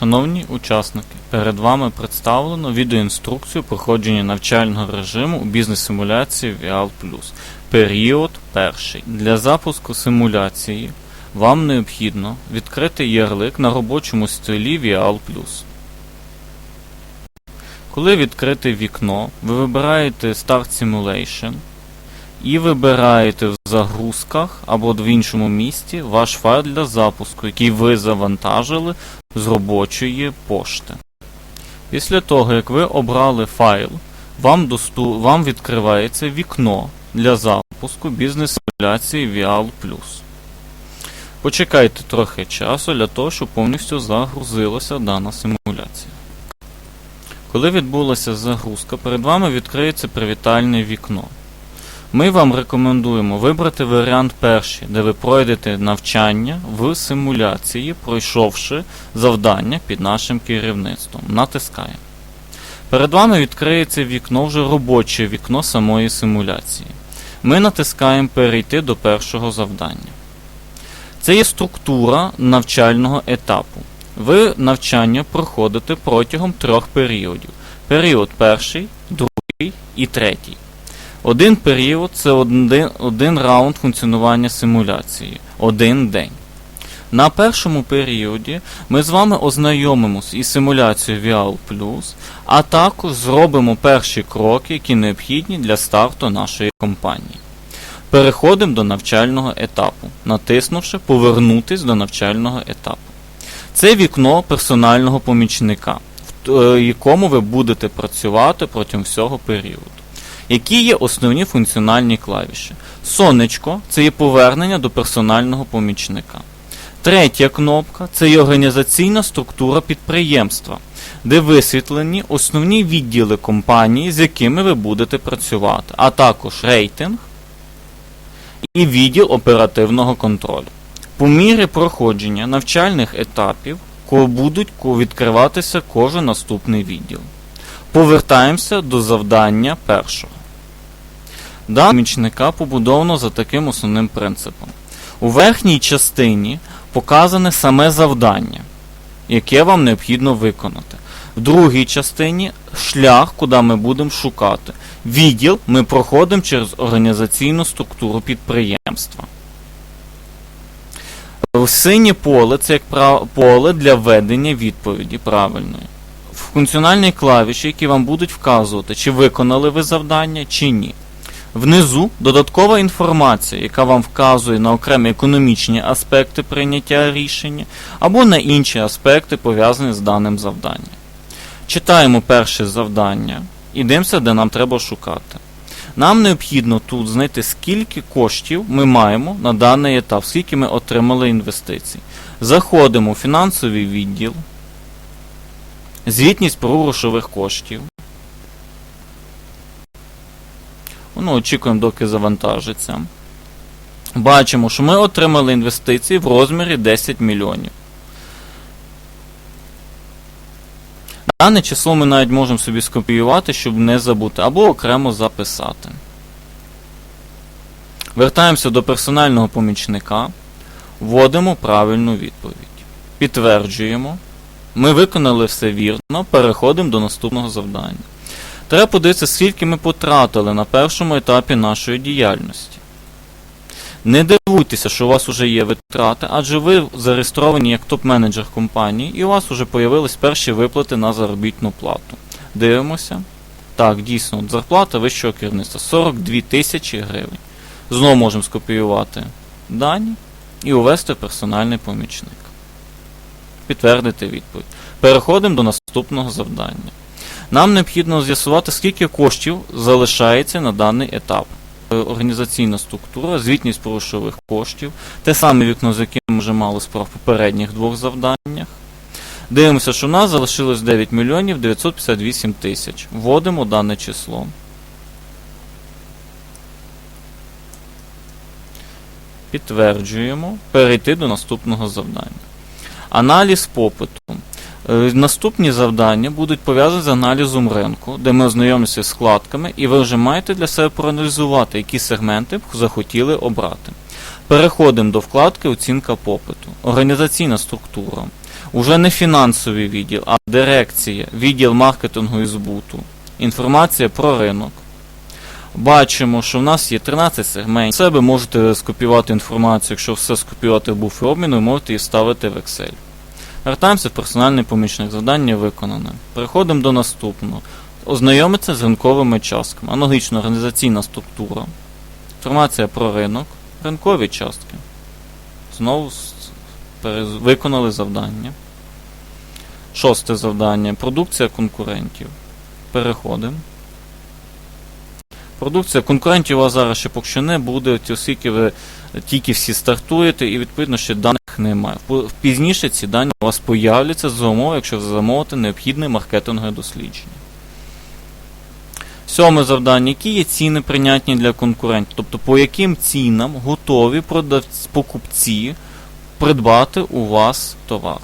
Шановні учасники, перед вами представлено відеоінструкцію проходження навчального режиму у бізнес-симуляції VIAL+. Період перший. Для запуску симуляції вам необхідно відкрити ярлик на робочому столі VIAL+. Коли відкрите вікно, ви вибираєте Start Simulation і вибираєте в загрузках або в іншому місці ваш файл для запуску, який ви завантажили з робочої пошти. Після того, як ви обрали файл, вам, досту... вам відкривається вікно для запуску бізнес-симуляції VIAL+. Почекайте трохи часу для того, щоб повністю загрузилася дана симуляція. Коли відбулася загрузка, перед вами відкриється привітальне вікно. Ми вам рекомендуємо вибрати варіант перший, де ви пройдете навчання в симуляції, пройшовши завдання під нашим керівництвом. Натискаємо. Перед вами відкриється вікно, вже робоче вікно самої симуляції. Ми натискаємо Перейти до першого завдання. Це є структура навчального етапу. Ви навчання проходите протягом трьох періодів. Період перший, другий і третій. Один період це один, один раунд функціонування симуляції. Один день. На першому періоді ми з вами ознайомимося із симуляцією VIAL+, а також зробимо перші кроки, які необхідні для старту нашої компанії. Переходимо до навчального етапу, натиснувши Повернутись до навчального етапу. Це вікно персонального помічника, в якому ви будете працювати протягом всього періоду. Які є основні функціональні клавіші? Сонечко це є повернення до персонального помічника. Третя кнопка це є організаційна структура підприємства, де висвітлені основні відділи компанії, з якими ви будете працювати, а також рейтинг і відділ оперативного контролю. По мірі проходження навчальних етапів будуть відкриватися кожен наступний відділ. Повертаємося до завдання першого. Дана помічника побудовано за таким основним принципом. У верхній частині показане саме завдання, яке вам необхідно виконати. В другій частині шлях, куди ми будемо шукати. Відділ ми проходимо через організаційну структуру підприємства. Синє поле це як поле для введення відповіді правильної. Функціональні клавіші, які вам будуть вказувати, чи виконали ви завдання, чи ні. Внизу додаткова інформація, яка вам вказує на окремі економічні аспекти прийняття рішення або на інші аспекти, пов'язані з даним завданням. Читаємо перше завдання і дивимося, де нам треба шукати. Нам необхідно тут знайти, скільки коштів ми маємо на даний етап, скільки ми отримали інвестицій. Заходимо в фінансовий відділ, звітність про грошових коштів. Ну, Очікуємо, доки завантажиться. Бачимо, що ми отримали інвестиції в розмірі 10 мільйонів. Дане число ми навіть можемо собі скопіювати, щоб не забути, або окремо записати. Вертаємося до персонального помічника, вводимо правильну відповідь. Підтверджуємо. Ми виконали все вірно, переходимо до наступного завдання. Треба подивитися, скільки ми потратили на першому етапі нашої діяльності. Не дивуйтеся, що у вас вже є витрати, адже ви зареєстровані як топ-менеджер компанії, і у вас вже з'явились перші виплати на заробітну плату. Дивимося. Так, дійсно, зарплата вищого керівництва 42 тисячі гривень. Знову можемо скопіювати дані і увести персональний помічник. Підтвердити відповідь. Переходимо до наступного завдання. Нам необхідно з'ясувати, скільки коштів залишається на даний етап. Організаційна структура, звітність порушових коштів, те саме вікно, з яким ми вже мали справ в попередніх двох завданнях. Дивимося, що у нас залишилось 9 мільйонів 958 тисяч. Вводимо дане число. Підтверджуємо. Перейти до наступного завдання. Аналіз попиту. Наступні завдання будуть пов'язані з аналізом ринку, де ми ознайомимося з складками, і ви вже маєте для себе проаналізувати, які сегменти б захотіли обрати. Переходимо до вкладки Оцінка попиту. Організаційна структура. Уже не фінансовий відділ, а дирекція, відділ маркетингу і збуту. Інформація про ринок. Бачимо, що в нас є 13 сегментів. Себе можете скопіювати інформацію, якщо все скопіювати в буфер обміну, ви можете її вставити в Excel. Вертаємося в персональний помічник. Завдання виконане. Переходимо до наступного. Ознайомитися з ринковими частками. Аналогічно організаційна структура. Інформація про ринок. Ринкові частки. Знову виконали завдання. Шосте завдання. Продукція конкурентів. Переходимо. Продукція конкурентів у вас зараз ще поки що не буде, оскільки ви тільки всі стартуєте і відповідно ще даних немає. По- Пізніше ці дані у вас появляться за умови, якщо ви замовите необхідне маркетингове дослідження. Сьоме завдання. Які є ціни прийнятні для конкурентів? Тобто по яким цінам готові продавці, покупці придбати у вас товар?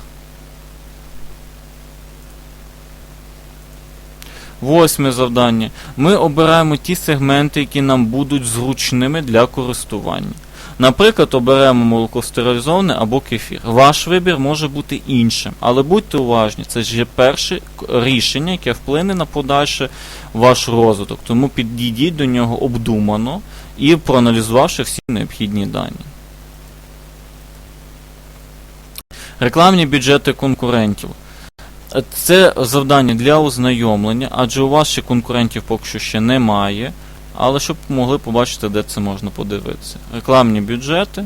Восьме завдання. Ми обираємо ті сегменти, які нам будуть зручними для користування. Наприклад, оберемо молоко стерилізоване або кефір. Ваш вибір може бути іншим, але будьте уважні, це ж є перше рішення, яке вплине на подальше ваш розвиток. Тому підійдіть до нього обдумано і проаналізувавши всі необхідні дані. Рекламні бюджети конкурентів. Це завдання для ознайомлення, адже у вас ще конкурентів поки що ще немає. Але щоб могли побачити, де це можна подивитися. Рекламні бюджети.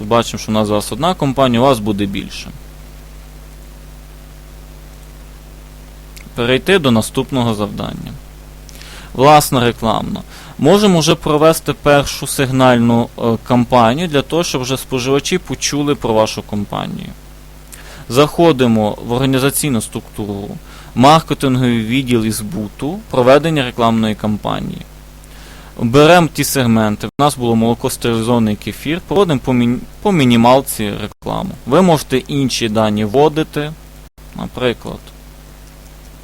Бачимо, що у нас зараз одна компанія, у вас буде більше. Перейти до наступного завдання. Власна рекламна. Можемо вже провести першу сигнальну е, кампанію для того, щоб вже споживачі почули про вашу компанію. Заходимо в організаційну структуру, маркетинговий відділ і збуту, проведення рекламної кампанії. Беремо ті сегменти. У нас було молоко стерилізований кефір, проводимо по, міні- по мінімалці рекламу. Ви можете інші дані вводити, наприклад,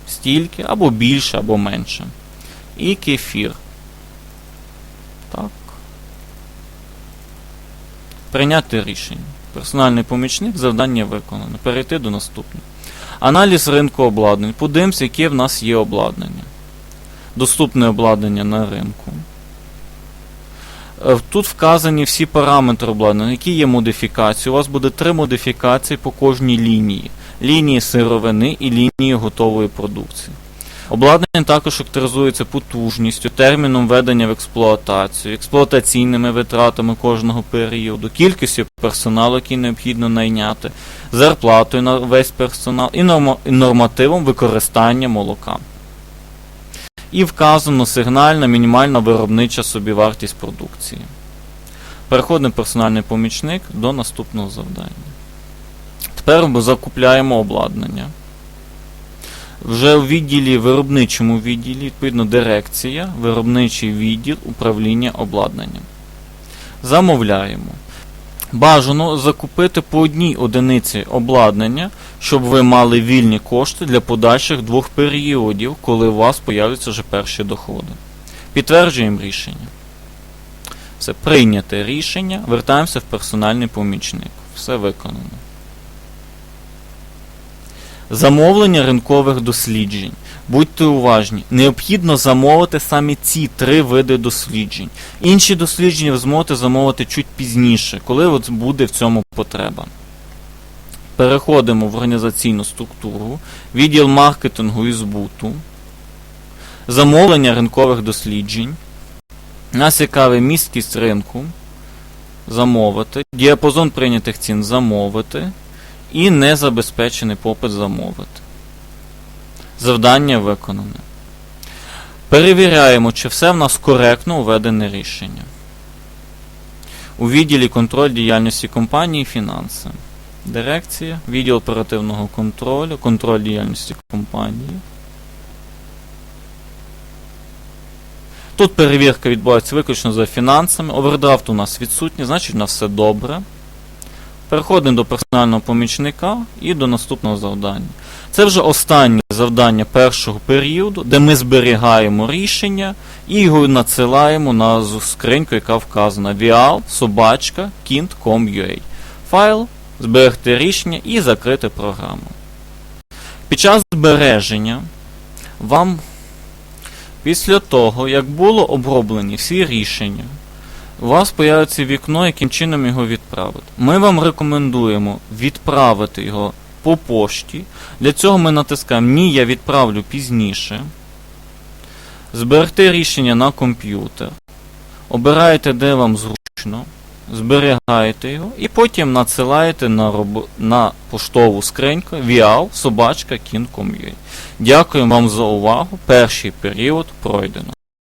стільки, або більше, або менше. І кефір. Так. Прийняти рішення. Персональний помічник, завдання виконано. Перейти до наступного. Аналіз ринку обладнань. Подивимося, яке в нас є обладнання. Доступне обладнання на ринку. Е, Тут вказані всі параметри обладнання, які є модифікації. У вас буде три модифікації по кожній лінії: лінії сировини і лінії готової продукції. Обладнання також характеризується потужністю, терміном введення в експлуатацію, експлуатаційними витратами кожного періоду, кількістю персоналу, який необхідно найняти, зарплатою на весь персонал і нормативом використання молока. І вказано сигнальна мінімальна виробнича собівартість продукції. Переходимо персональний помічник до наступного завдання. Тепер ми закупляємо обладнання. Вже у відділі, виробничому відділі, відповідно, дирекція, виробничий відділ управління обладнанням. Замовляємо. Бажано закупити по одній одиниці обладнання, щоб ви мали вільні кошти для подальших двох періодів, коли у вас появляться вже перші доходи. Підтверджуємо рішення. Все прийняте рішення. Вертаємося в персональний помічник. Все виконано. Замовлення ринкових досліджень. Будьте уважні, необхідно замовити саме ці три види досліджень. Інші дослідження ви зможете замовити чуть пізніше, коли от буде в цьому потреба. Переходимо в організаційну структуру, відділ маркетингу і збуту, замовлення ринкових досліджень. Нас цікавий місткість ринку. Замовити, діапазон прийнятих цін замовити і незабезпечений попит замовити. Завдання виконане. Перевіряємо, чи все в нас коректно введене рішення. У відділі контроль діяльності компанії фінанси. Дирекція, відділ оперативного контролю, контроль діяльності компанії. Тут перевірка відбувається виключно за фінансами. Овердрафт у нас відсутній, значить у нас все добре. Переходимо до персонального помічника і до наступного завдання. Це вже останнє завдання першого періоду, де ми зберігаємо рішення і його надсилаємо на скриньку, яка вказана vial, собачка. Файл зберегти рішення і закрити програму. Під час збереження вам після того, як було оброблені всі рішення, у вас появиться вікно, яким чином його відправити. Ми вам рекомендуємо відправити його по пошті. Для цього ми натискаємо Ні, я відправлю пізніше. Зберегти рішення на комп'ютер. Обираєте, де вам зручно, зберігаєте його і потім надсилаєте на, роб... на поштову скриньку vial.kin.com.ua. Дякую вам за увагу. Перший період пройдено.